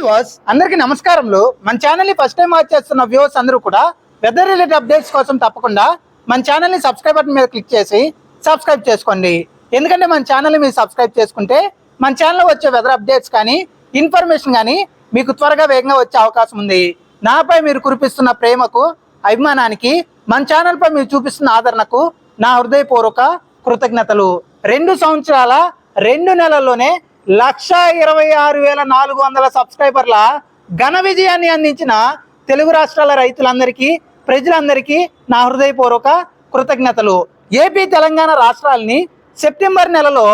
Viewers అందరికీ నమస్కారములు. మన ఛానల్ని ఫస్ట్ టైం వాచ్ చేస్తున్న వ్యూవర్స్ అందరూ కూడా వెదర్ రిలేటెడ్ అప్డేట్స్ కోసం తప్పకుండా మన ఛానల్ని సబ్స్క్రైబ్ బటన్ మీద క్లిక్ చేసి సబ్స్క్రైబ్ చేసుకోండి. ఎందుకంటే మన ఛానల్ మీరు సబ్స్క్రైబ్ చేసుకుంటే మన ఛానల్లో వచ్చే వెదర్ అప్డేట్స్ కానీ ఇన్ఫర్మేషన్ కానీ మీకు త్వరగా వేగంగా వచ్చే అవకాశం ఉంది. నాపై మీరు కురిపిస్తున్న ప్రేమకు అభిమానానికి మన ఛానల్ పై మీరు చూపిస్తున్న ఆదరణకు నా హృదయపూర్వక కృతజ్ఞతలు. రెండు సంవత్సరాల రెండు నెలల్లోనే లక్ష ఇరవై ఆరు వేల నాలుగు వందల సబ్స్క్రైబర్ల ఘన విజయాన్ని అందించిన తెలుగు రాష్ట్రాల రైతులందరికీ ప్రజలందరికీ నా హృదయపూర్వక కృతజ్ఞతలు. ఏపీ తెలంగాణ రాష్ట్రాలని సెప్టెంబర్ నెలలో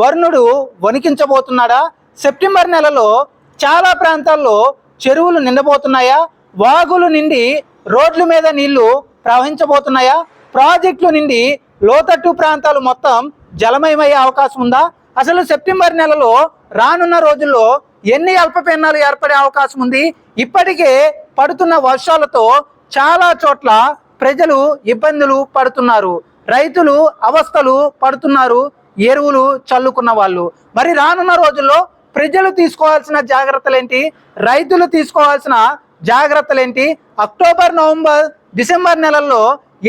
వరుణుడు వణికించబోతున్నాడా? సెప్టెంబర్ నెలలో చాలా ప్రాంతాల్లో చెరువులు నిండబోతున్నాయా? వాగులు నిండి రోడ్ల మీద నీళ్ళు ప్రవహించబోతున్నాయా? ప్రాజెక్టులు నిండి లోతట్టు ప్రాంతాలు మొత్తం జలమయమయ్యే అవకాశం ఉందా? అసలు సెప్టెంబర్ నెలలో రానున్న రోజుల్లో ఎన్ని అల్పపీడనాలు ఏర్పడే అవకాశం ఉంది? ఇప్పటికే పడుతున్న వర్షాలతో చాలా చోట్ల ప్రజలు ఇబ్బందులు పడుతున్నారు. రైతులు అవస్థలు పడుతున్నారు. ఎరువులు చల్లుకున్న వాళ్ళు. మరి రానున్న రోజుల్లో ప్రజలు తీసుకోవాల్సిన జాగ్రత్తలేంటి? రైతులు తీసుకోవాల్సిన జాగ్రత్తలేంటి? అక్టోబర్ నవంబర్ డిసెంబర్ నెలల్లో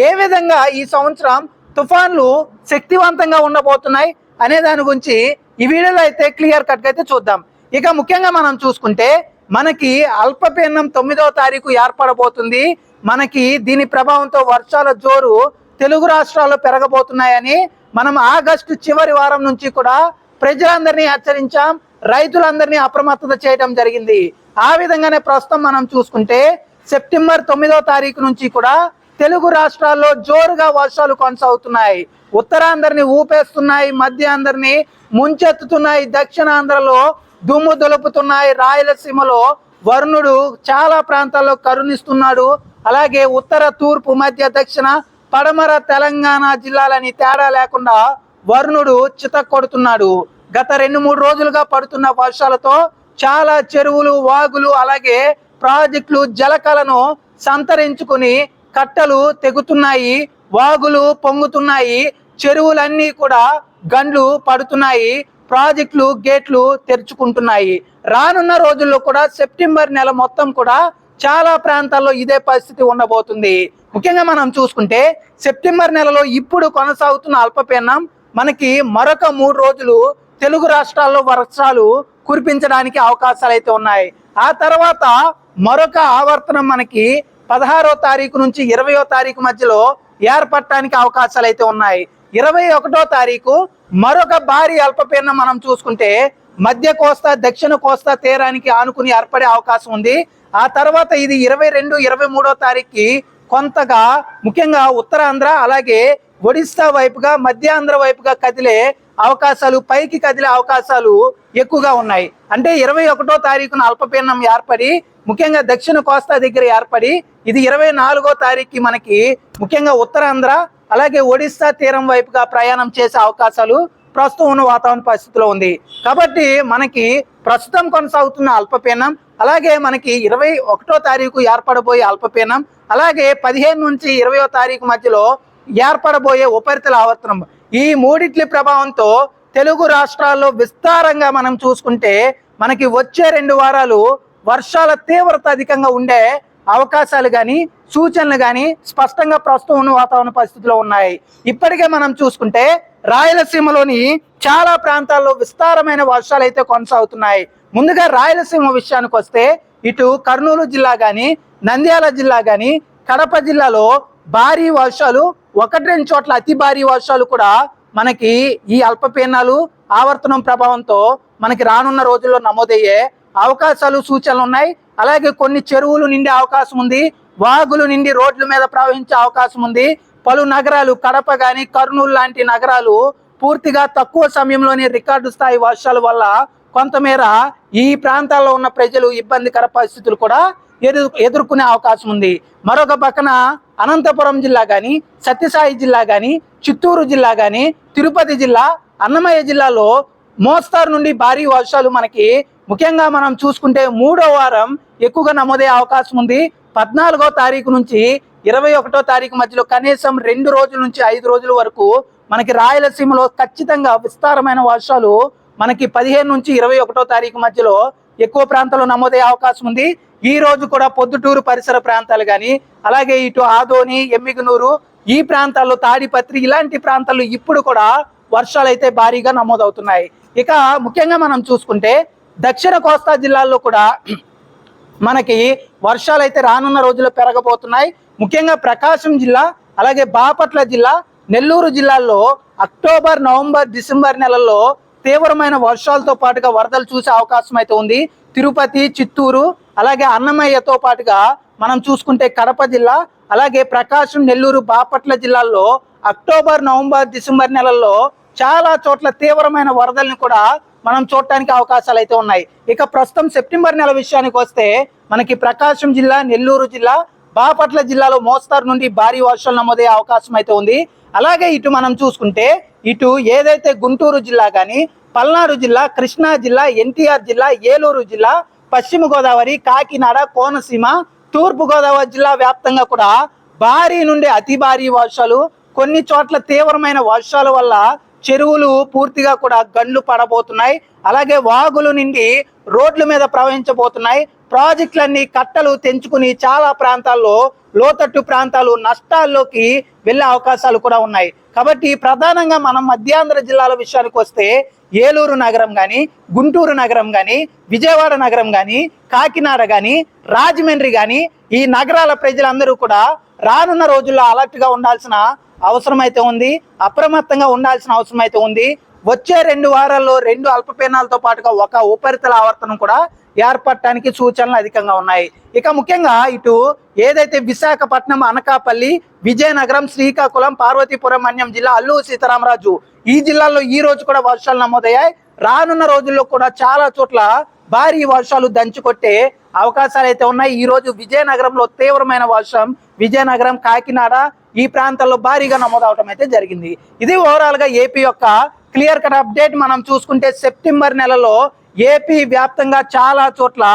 ఏ విధంగా ఈ సంవత్సరం తుఫాన్లు శక్తివంతంగా ఉండబోతున్నాయి? అనే దాని గురించి ఈ వీడియోలో అయితే క్లియర్ కట్గా అయితే చూద్దాం. ఇక ముఖ్యంగా మనం చూసుకుంటే మనకి అల్పపీడనం తొమ్మిదవ తారీఖు ఏర్పడబోతుంది. మనకి దీని ప్రభావంతో వర్షాల జోరు తెలుగు రాష్ట్రాల్లో పెరగబోతున్నాయని మనం ఆగస్టు చివరి వారం నుంచి కూడా ప్రజలందరినీ హెచ్చరించాం. రైతులందరినీ అప్రమత్తత చేయడం జరిగింది. ఆ విధంగానే ప్రస్తుతం మనం చూసుకుంటే సెప్టెంబర్ తొమ్మిదవ తారీఖు నుంచి కూడా తెలుగు రాష్ట్రాల్లో జోరుగా వర్షాలు కొనసాగుతున్నాయి. ఉత్తరాంధ్రని ఊపేస్తున్నాయి మధ్య అందరిని ముంచెత్తుతున్నాయి దక్షిణాంధ్రలో దుమ్ము దులుపుతున్నాయి. రాయలసీమలో వరుణుడు చాలా ప్రాంతాల్లో కరుణిస్తున్నాడు. అలాగే ఉత్తర తూర్పు మధ్య దక్షిణ పడమర తెలంగాణ జిల్లాలని తేడా లేకుండా వరుణుడు చిత కొడుతున్నాడు గత రెండు మూడు రోజులుగా పడుతున్న వర్షాలతో చాలా చెరువులు వాగులు అలాగే ప్రాజెక్టులు జలకలను సంతరించుకుని కట్టలు తెగుతున్నాయి వాగులు పొంగుతున్నాయి చెరువులన్నీ కూడా గండ్లు పడుతున్నాయి ప్రాజెక్టులు గేట్లు తెరుచుకుంటున్నాయి. రానున్న రోజుల్లో కూడా సెప్టెంబర్ నెల మొత్తం కూడా చాలా ప్రాంతాల్లో ఇదే పరిస్థితి ఉండబోతుంది. ముఖ్యంగా మనం చూసుకుంటే సెప్టెంబర్ నెలలో ఇప్పుడు కొనసాగుతున్న అల్పపీడనం మనకి మరొక మూడు రోజులు తెలుగు రాష్ట్రాల్లో వర్షాలు కురిపించడానికి అవకాశాలు అయితే ఉన్నాయి. ఆ తర్వాత మరొక ఆవర్తనం మనకి పదహారో తారీఖు నుంచి ఇరవయో తారీఖు మధ్యలో ఏర్పడటానికి అవకాశాలు అయితే ఉన్నాయి. ఇరవై ఒకటో తారీఖు మరొక భారీ అల్పపీడనం మనం చూసుకుంటే మధ్య కోస్తా దక్షిణ కోస్తా తీరానికి ఆనుకుని ఏర్పడే అవకాశం ఉంది. ఆ తర్వాత ఇది ఇరవై రెండు ఇరవై మూడో తారీఖుకి కొంతగా ముఖ్యంగా ఉత్తరాంధ్ర అలాగే ఒడిస్సా వైపుగా మధ్యాంధ్ర వైపుగా కదిలే అవకాశాలు పైకి కదిలే అవకాశాలు ఎక్కువగా ఉన్నాయి. అంటే ఇరవై ఒకటో తారీఖున అల్పపీడనం ఏర్పడి ముఖ్యంగా దక్షిణ కోస్తా దగ్గర ఏర్పడి ఇది ఇరవై నాలుగో తారీఖు మనకి ముఖ్యంగా ఉత్తరాంధ్ర అలాగే ఒడిస్సా తీరం వైపుగా ప్రయాణం చేసే అవకాశాలు ప్రస్తుతం ఉన్న వాతావరణ పరిస్థితిలో ఉంది. కాబట్టి మనకి ప్రస్తుతం కొనసాగుతున్న అల్పపీనం అలాగే మనకి ఇరవై ఒకటో తారీఖు ఏర్పడబోయే అల్పపీనం అలాగే పదిహేను నుంచి ఇరవయో తారీఖు మధ్యలో ఏర్పడబోయే ఉపరితల ఆవర్తనం. ఈ మూడిట్ల ప్రభావంతో తెలుగు రాష్ట్రాల్లో విస్తారంగా మనం చూసుకుంటే మనకి వచ్చే రెండు వారాలు వర్షాల తీవ్రత అధికంగా ఉండే అవకాశాలు కానీ సూచనలు కానీ స్పష్టంగా ప్రస్తుతం ఉన్న వాతావరణ పరిస్థితుల్లో ఉన్నాయి. ఇప్పటికే మనం చూసుకుంటే రాయలసీమలోని చాలా ప్రాంతాల్లో విస్తారమైన వర్షాలు అయితే కొనసాగుతున్నాయి. ముందుగా రాయలసీమ విషయానికి వస్తే ఇటు కర్నూలు జిల్లా కానీ నంద్యాల జిల్లా కానీ కడప జిల్లాలో భారీ వర్షాలు ఒకటి రెండు చోట్ల అతి భారీ వర్షాలు కూడా మనకి ఈ అల్పపీనాలు ఆవర్తనం ప్రభావంతో మనకి రానున్న రోజుల్లో నమోదయ్యే అవకాశాలు సూచనలు ఉన్నాయి. అలాగే కొన్ని చెరువులు నిండే అవకాశం ఉంది. వాగులు నిండి రోడ్ల మీద ప్రవహించే అవకాశం ఉంది. పలు నగరాలు కడప కానీ కర్నూలు లాంటి నగరాలు పూర్తిగా తక్కువ సమయంలోనే రికార్డు స్థాయి వర్షాల వల్ల కొంతమేర ఈ ప్రాంతాల్లో ఉన్న ప్రజలు ఇబ్బందికర పరిస్థితులు కూడా ఎదు ఎదుర్కొనే అవకాశం ఉంది. మరొక పక్కన అనంతపురం జిల్లా కానీ సత్యసాయి జిల్లా కానీ చిత్తూరు జిల్లా కానీ తిరుపతి జిల్లా అన్నమయ్య జిల్లాలో మోస్తారు నుండి భారీ వర్షాలు మనకి ముఖ్యంగా మనం చూసుకుంటే మూడో వారం ఎక్కువగా నమోదయ్యే అవకాశం ఉంది. పద్నాలుగో తారీఖు నుంచి ఇరవై ఒకటో తారీఖు మధ్యలో కనీసం రెండు రోజుల నుంచి ఐదు రోజుల వరకు మనకి రాయలసీమలో ఖచ్చితంగా విస్తారమైన వర్షాలు మనకి పదిహేను నుంచి ఇరవై ఒకటో తారీఖు మధ్యలో ఎక్కువ ప్రాంతాల్లో నమోదయ్యే అవకాశం ఉంది. ఈ రోజు కూడా పొద్దుటూరు పరిసర ప్రాంతాలు కానీ అలాగే ఇటు ఆదోని ఎమ్మిగనూరు ఈ ప్రాంతాల్లో తాడిపత్రి ఇలాంటి ప్రాంతాల్లో ఇప్పుడు కూడా వర్షాలు అయితే భారీగా నమోదవుతున్నాయి. ఇక ముఖ్యంగా మనం చూసుకుంటే దక్షిణ కోస్తా జిల్లాల్లో కూడా మనకి వర్షాలు అయితే రానున్న రోజుల్లో పెరగబోతున్నాయి. ముఖ్యంగా ప్రకాశం జిల్లా అలాగే బాపట్ల జిల్లా నెల్లూరు జిల్లాల్లో అక్టోబర్ నవంబర్ డిసెంబర్ నెలల్లో తీవ్రమైన వర్షాలతో పాటుగా వరదలు చూసే అవకాశం అయితే ఉంది. తిరుపతి చిత్తూరు అలాగే అన్నమయ్యతో పాటుగా మనం చూసుకుంటే కడప జిల్లా అలాగే ప్రకాశం నెల్లూరు బాపట్ల జిల్లాల్లో అక్టోబర్ నవంబర్ డిసెంబర్ నెలల్లో చాలా చోట్ల తీవ్రమైన వరదల్ని కూడా మనం చూడటానికి అవకాశాలు అయితే ఉన్నాయి. ఇక ప్రస్తుతం సెప్టెంబర్ నెల విషయానికి వస్తే మనకి ప్రకాశం జిల్లా నెల్లూరు జిల్లా బాపట్ల జిల్లాలో మోస్తారు నుండి భారీ వర్షాలు నమోదయ్యే అవకాశం అయితే ఉంది. అలాగే ఇటు మనం చూసుకుంటే ఇటు ఏదైతే గుంటూరు జిల్లా కానీ పల్నాడు జిల్లా కృష్ణా జిల్లా ఎన్టీఆర్ జిల్లా ఏలూరు జిల్లా పశ్చిమ గోదావరి కాకినాడ కోనసీమ తూర్పు గోదావరి జిల్లా వ్యాప్తంగా కూడా భారీ నుండి అతి భారీ వర్షాలు కొన్ని చోట్ల తీవ్రమైన వర్షాల వల్ల చెరువులు పూర్తిగా కూడా గండ్లు పడబోతున్నాయి. అలాగే వాగులు నిండి రోడ్ల మీద ప్రవహించబోతున్నాయి. ప్రాజెక్టులన్నీ కట్టలు తెంచుకుని చాలా ప్రాంతాల్లో లోతట్టు ప్రాంతాలు నష్టాల్లోకి వెళ్ళే అవకాశాలు కూడా ఉన్నాయి. కాబట్టి ప్రధానంగా మనం మధ్యాంధ్ర జిల్లాల విషయానికి వస్తే ఏలూరు నగరం కానీ గుంటూరు నగరం కానీ విజయవాడ నగరం కానీ కాకినాడ కానీ రాజమండ్రి కానీ ఈ నగరాల ప్రజలందరూ కూడా రానున్న రోజుల్లో అలర్ట్గా ఉండాల్సిన అవసరం అయితే ఉంది అప్రమత్తంగా ఉండాల్సిన అవసరం అయితే ఉంది. వచ్చే రెండు వారాల్లో రెండు అల్పపీనాలతో పాటుగా ఒక ఉపరితల ఆవర్తనం కూడా ఏర్పడటానికి సూచనలు అధికంగా ఉన్నాయి. ఇక ముఖ్యంగా ఇటు ఏదైతే విశాఖపట్నం అనకాపల్లి విజయనగరం శ్రీకాకుళం పార్వతీపురం అన్యం జిల్లా అల్లూరు సీతారామరాజు ఈ జిల్లాల్లో ఈ రోజు కూడా వర్షాలు నమోదయ్యాయి. రానున్న రోజుల్లో కూడా చాలా చోట్ల భారీ వర్షాలు దంచుకొట్టే అవకాశాలు అయితే ఉన్నాయి. ఈ రోజు విజయనగరంలో తీవ్రమైన వర్షం విజయనగరం కాకినాడ ఈ ప్రాంతాల్లో భారీగా నమోదవటం అయితే జరిగింది. ఇది ఓవరాల్గా ఏపీ యొక్క క్లియర్ కట్ అప్డేట్ మనం చూసుకుంటే సెప్టెంబర్ నెలలో ఏపీ వ్యాప్తంగా చాలా చోట్ల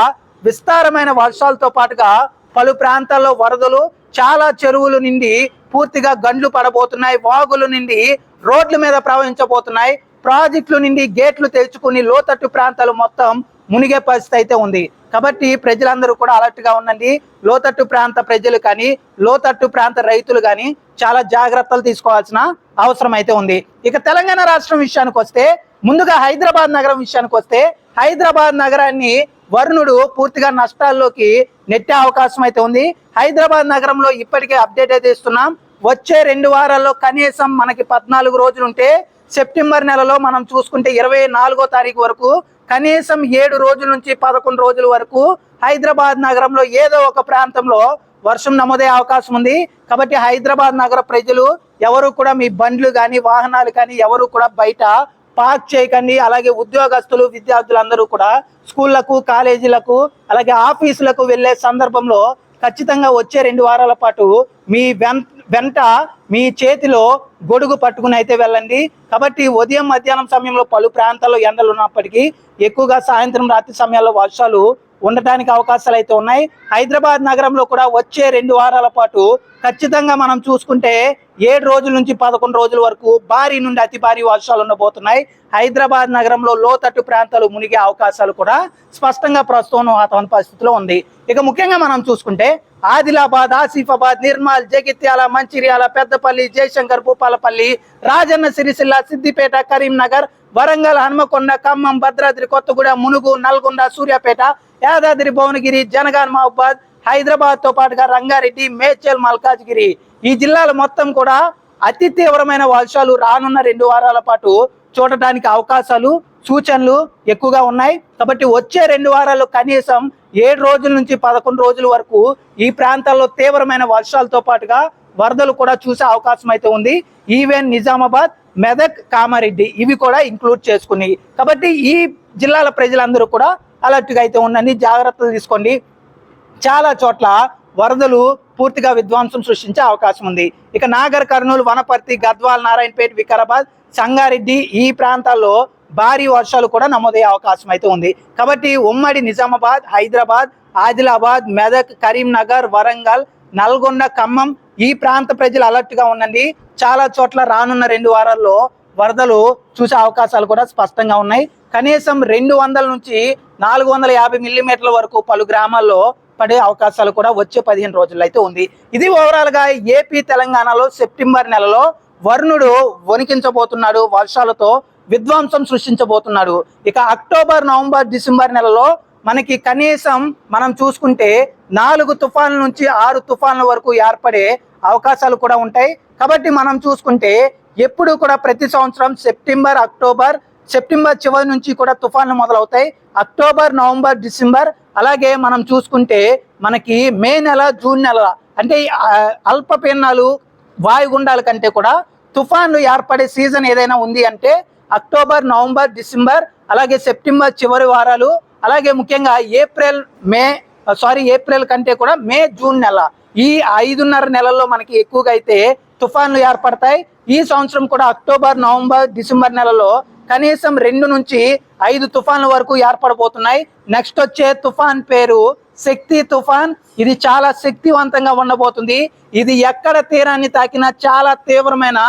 విస్తారమైన వర్షాలతో పాటుగా పలు ప్రాంతాల్లో వరదలు చాలా చెరువులు నిండి పూర్తిగా గండ్లు పడబోతున్నాయి వాగులు నిండి రోడ్ల మీద ప్రవహించబోతున్నాయి ప్రాజెక్టులు నిండి గేట్లు తెరుచుకుని లోతట్టు ప్రాంతాలు మొత్తం మునిగే పరిస్థితి అయితే ఉంది. కాబట్టి ప్రజలందరూ కూడా అలర్ట్గా ఉండండి. లోతట్టు ప్రాంత ప్రజలు కానీ లోతట్టు ప్రాంత రైతులు కానీ చాలా జాగ్రత్తలు తీసుకోవాల్సిన అవసరం అయితే ఉంది. ఇక తెలంగాణ రాష్ట్రం విషయానికి వస్తే ముందుగా హైదరాబాద్ నగరం విషయానికి వస్తే హైదరాబాద్ నగరాన్ని వరుణుడు పూర్తిగా నష్టాల్లోకి నెట్టే అవకాశం అయితే ఉంది. హైదరాబాద్ నగరంలో ఇప్పటికే అప్డేట్ అయితే ఇస్తున్నాం. వచ్చే రెండు వారాల్లో కనీసం మనకి పద్నాలుగు రోజులు ఉంటే సెప్టెంబర్ నెలలో మనం చూసుకుంటే ఇరవై నాలుగో తారీఖు వరకు కనీసం ఏడు రోజుల నుంచి పదకొండు రోజుల వరకు హైదరాబాద్ నగరంలో ఏదో ఒక ప్రాంతంలో వర్షం నమోదయ్యే అవకాశం ఉంది. కాబట్టి హైదరాబాద్ నగర ప్రజలు ఎవరు కూడా మీ బండ్లు కానీ వాహనాలు కానీ ఎవరు కూడా బయట పార్క్ చేయకండి. అలాగే ఉద్యోగస్తులు విద్యార్థులు అందరూ కూడా స్కూళ్ళకు కాలేజీలకు అలాగే ఆఫీసులకు వెళ్ళే సందర్భంలో ఖచ్చితంగా వచ్చే రెండు వారాల పాటు మీ వెన్ వెంట మీ చేతిలో గొడుగు పట్టుకుని అయితే వెళ్ళండి. కాబట్టి ఉదయం మధ్యాహ్నం సమయంలో పలు ప్రాంతాల్లో ఎండలు ఉన్నప్పటికీ ఎక్కువగా సాయంత్రం రాత్రి సమయాల్లో వర్షాలు ఉండటానికి అవకాశాలు అయితే ఉన్నాయి. హైదరాబాద్ నగరంలో కూడా వచ్చే రెండు వారాల పాటు ఖచ్చితంగా మనం చూసుకుంటే ఏడు రోజుల నుంచి పదకొండు రోజుల వరకు భారీ నుండి అతి భారీ వర్షాలు ఉండబోతున్నాయి. హైదరాబాద్ నగరంలో లోతట్టు ప్రాంతాలు మునిగే అవకాశాలు కూడా స్పష్టంగా ప్రస్తుతం వాతావరణ పరిస్థితిలో ఉంది. ఇక ముఖ్యంగా మనం చూసుకుంటే ఆదిలాబాద్ ఆసిఫాబాద్ నిర్మల్ జగిత్యాల మంచిర్యాల పెద్దపల్లి జయశంకర్ భూపాలపల్లి రాజన్న సిరిసిల్ల సిద్దిపేట కరీంనగర్ వరంగల్ హనుమకొండ ఖమ్మం భద్రాద్రి కొత్తగూడెం మునుగు నల్గొండ సూర్యాపేట యాదాద్రి భువనగిరి జనగాన్ మహబాద్ హైదరాబాద్తో పాటుగా రంగారెడ్డి మేడ్చల్ మల్కాజ్గిరి. ఈ జిల్లాలు మొత్తం కూడా అతి తీవ్రమైన వర్షాలు రానున్న రెండు వారాల పాటు చూడటానికి అవకాశాలు సూచనలు ఎక్కువగా ఉన్నాయి. కాబట్టి వచ్చే రెండు వారాలు కనీసం ఏడు రోజుల నుంచి పదకొండు రోజుల వరకు ఈ ప్రాంతాల్లో తీవ్రమైన వర్షాలతో పాటుగా వరదలు కూడా చూసే అవకాశం అయితే ఉంది. ఈవెన్ నిజామాబాద్ మెదక్ కామారెడ్డి ఇవి కూడా ఇంక్లూడ్ చేసుకుని. కాబట్టి ఈ జిల్లాల ప్రజలందరూ కూడా అలర్ట్గా అయితే ఉండండి జాగ్రత్తలు తీసుకోండి. చాలా చోట్ల వరదలు పూర్తిగా విధ్వంసం సృష్టించే అవకాశం ఉంది. ఇక నాగర్ కర్నూలు వనపర్తి గద్వాల్ నారాయణపేట వికారాబాద్ సంగారెడ్డి ఈ ప్రాంతాల్లో భారీ వర్షాలు కూడా నమోదయ్యే అవకాశం అయితే ఉంది. కాబట్టి ఉమ్మడి నిజామాబాద్ హైదరాబాద్ ఆదిలాబాద్ మెదక్ కరీంనగర్ వరంగల్ నల్గొండ ఖమ్మం ఈ ప్రాంత ప్రజలు అలర్ట్గా ఉండండి. చాలా చోట్ల రానున్న రెండు వారాల్లో వరదలు చూసే అవకాశాలు కూడా స్పష్టంగా ఉన్నాయి. కనీసం రెండు వందల నుంచి నాలుగు వందల యాభై మిల్లీమీటర్ల వరకు పలు గ్రామాల్లో పడే అవకాశాలు కూడా వచ్చే పదిహేను రోజుల్లో అయితే ఉంది. ఇది ఓవరాల్గా ఏపీ తెలంగాణలో సెప్టెంబర్ నెలలో వరుణుడు వణికించబోతున్నాడు వర్షాలతో విధ్వంసం సృష్టించబోతున్నాడు. ఇక అక్టోబర్ నవంబర్ డిసెంబర్ నెలలో మనకి కనీసం మనం చూసుకుంటే నాలుగు తుఫాన్ల నుంచి ఆరు తుఫాన్ల వరకు ఏర్పడే అవకాశాలు కూడా ఉంటాయి. కాబట్టి మనం చూసుకుంటే ఎప్పుడు కూడా ప్రతి సంవత్సరం సెప్టెంబర్ అక్టోబర్ సెప్టెంబర్ చివరి నుంచి కూడా తుఫాన్లు మొదలవుతాయి. అక్టోబర్ నవంబర్ డిసెంబర్ అలాగే మనం చూసుకుంటే మనకి మే నెల జూన్ నెల అంటే ఈ, అల్పపీడనాలు వాయుగుండాల కంటే కూడా తుఫాన్లు ఏర్పడే సీజన్ ఏదైనా ఉంది అంటే అక్టోబర్ నవంబర్ డిసెంబర్ అలాగే సెప్టెంబర్ చివరి వారాలు అలాగే ముఖ్యంగా ఏప్రిల్ మే సారీ ఏప్రిల్ కంటే కూడా మే జూన్ నెల. ఈ ఐదున్నర నెలల్లో మనకి ఎక్కువగా అయితే తుఫాన్లు ఏర్పడతాయి. ఈ సంవత్సరం కూడా అక్టోబర్ నవంబర్ డిసెంబర్ నెలలో కనీసం రెండు నుంచి ఐదు తుఫాన్ల వరకు ఏర్పడబోతున్నాయి. నెక్స్ట్ వచ్చే తుఫాన్ పేరు శక్తి తుఫాన్ ఇది చాలా శక్తివంతంగా ఉండబోతుంది. ఇది ఎక్కడ తీరాన్ని తాకినా చాలా తీవ్రమైన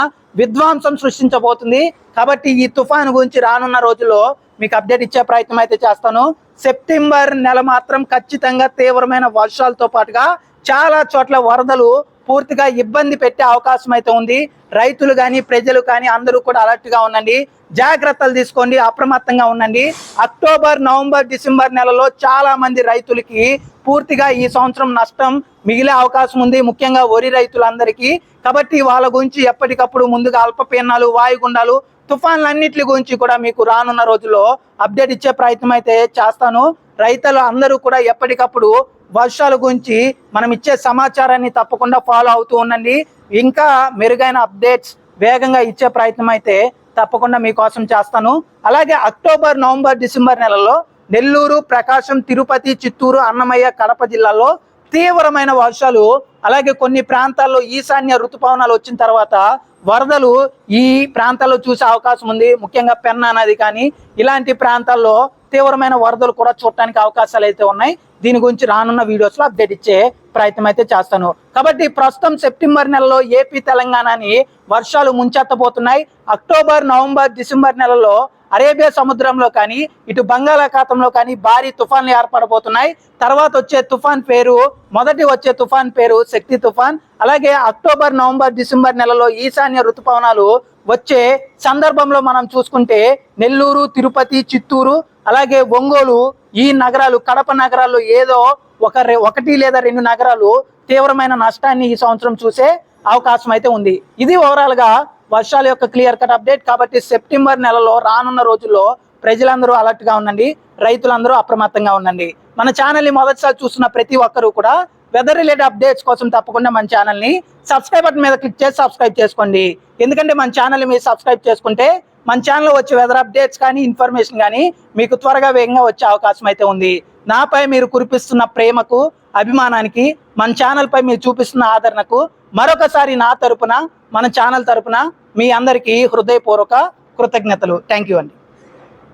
విధ్వంసం సృష్టించబోతుంది. కాబట్టి ఈ తుఫాన్ గురించి రానున్న రోజుల్లో మీకు అప్డేట్ ఇచ్చే ప్రయత్నం అయితే చేస్తాను. సెప్టెంబర్ నెల మాత్రం ఖచ్చితంగా తీవ్రమైన వర్షాలతో పాటుగా చాలా చోట్ల వరదలు పూర్తిగా ఇబ్బంది పెట్టే అవకాశం అయితే ఉంది. రైతులు కానీ ప్రజలు కానీ అందరూ కూడా అలర్ట్గా ఉండండి. జాగ్రత్తలు తీసుకోండి అప్రమత్తంగా ఉండండి. అక్టోబర్ నవంబర్ డిసెంబర్ నెలలో చాలా మంది రైతులకి పూర్తిగా ఈ సంవత్సరం నష్టం మిగిలే అవకాశం ఉంది. ముఖ్యంగా వరి రైతులందరికీ. కాబట్టి వాళ్ళ గురించి ఎప్పటికప్పుడు ముందుగా అల్పపీనాలు వాయుగుండాలు తుఫాన్లన్నిటి గురించి కూడా మీకు రానున్న రోజుల్లో అప్డేట్ ఇచ్చే ప్రయత్నం అయితే చేస్తాను. రైతులు అందరూ కూడా ఎప్పటికప్పుడు వర్షాల గురించి మనం ఇచ్చే సమాచారాన్ని తప్పకుండా ఫాలో అవుతూ ఉండండి. ఇంకా మెరుగైన అప్డేట్స్ వేగంగా ఇచ్చే ప్రయత్నం అయితే తప్పకుండా మీకోసం చేస్తాను. అలాగే అక్టోబర్ నవంబర్ డిసెంబర్ నెలలో నెల్లూరు ప్రకాశం తిరుపతి చిత్తూరు అన్నమయ్య కడప జిల్లాలో తీవ్రమైన వర్షాలు అలాగే కొన్ని ప్రాంతాల్లో ఈశాన్య ఋతుపవనాలు వచ్చిన తర్వాత వరదలు ఈ ప్రాంతాల్లో చూసే అవకాశం ఉంది. ముఖ్యంగా పెన్నా నది కానీ ఇలాంటి ప్రాంతాల్లో తీవ్రమైన వరదలు కూడా చూడటానికి అవకాశాలు అయితే ఉన్నాయి. దీని గురించి రానున్న వీడియోస్లో అప్డేట్ ఇచ్చే ప్రయత్నం అయితే చేస్తాను. కాబట్టి ప్రస్తుతం సెప్టెంబర్ నెలలో ఏపీ తెలంగాణని వర్షాలు ముంచెత్తబోతున్నాయి. అక్టోబర్ నవంబర్ డిసెంబర్ నెలలో అరేబియా సముద్రంలో కానీ ఇటు బంగాళాఖాతంలో కానీ భారీ తుఫాన్లు ఏర్పడబోతున్నాయి. తర్వాత వచ్చే తుఫాన్ పేరు మొదటి వచ్చే తుఫాన్ పేరు శక్తి తుఫాన్. అలాగే అక్టోబర్ నవంబర్ డిసెంబర్ నెలలో ఈశాన్య ఋతుపవనాలు వచ్చే సందర్భంలో మనం చూసుకుంటే నెల్లూరు తిరుపతి చిత్తూరు అలాగే ఒంగోలు ఈ నగరాలు కడప నగరాల్లో ఏదో ఒక రె- ఒకటి లేదా రెండు నగరాలు తీవ్రమైన నష్టాన్ని ఈ సంవత్సరం చూసే అవకాశం అయితే ఉంది. ఇది ఓవరాల్గా వర్షాల యొక్క క్లియర్ కట్ అప్డేట్ కాబట్టి సెప్టెంబర్ నెలలో రానున్న రోజుల్లో ప్రజలందరూ అలర్ట్గా ఉండండి. రైతులందరూ అప్రమత్తంగా ఉండండి. మన ఛానల్ని మొదటిసారి చూస్తున్న ప్రతి ఒక్కరూ కూడా వెదర్ రిలేటెడ్ అప్డేట్స్ కోసం తప్పకుండా మన ఛానల్ని సబ్స్క్రైబ్ బటన్ మీద క్లిక్ చేసి సబ్స్క్రైబ్ చేసుకోండి. ఎందుకంటే మన ఛానల్ని మీరు సబ్స్క్రైబ్ చేసుకుంటే మన ఛానల్లో వచ్చే వెదర్ అప్డేట్స్ కానీ ఇన్ఫర్మేషన్ కానీ మీకు త్వరగా వేగంగా వచ్చే అవకాశం అయితే ఉంది. నాపై మీరు కురిపిస్తున్న ప్రేమకు అభిమానానికి మన ఛానల్పై మీరు చూపిస్తున్న ఆదరణకు మరొకసారి నా తరపున మన ఛానల్ తరపున మీ అందరికీ హృదయపూర్వక కృతజ్ఞతలు. థ్యాంక్ యూ అండి.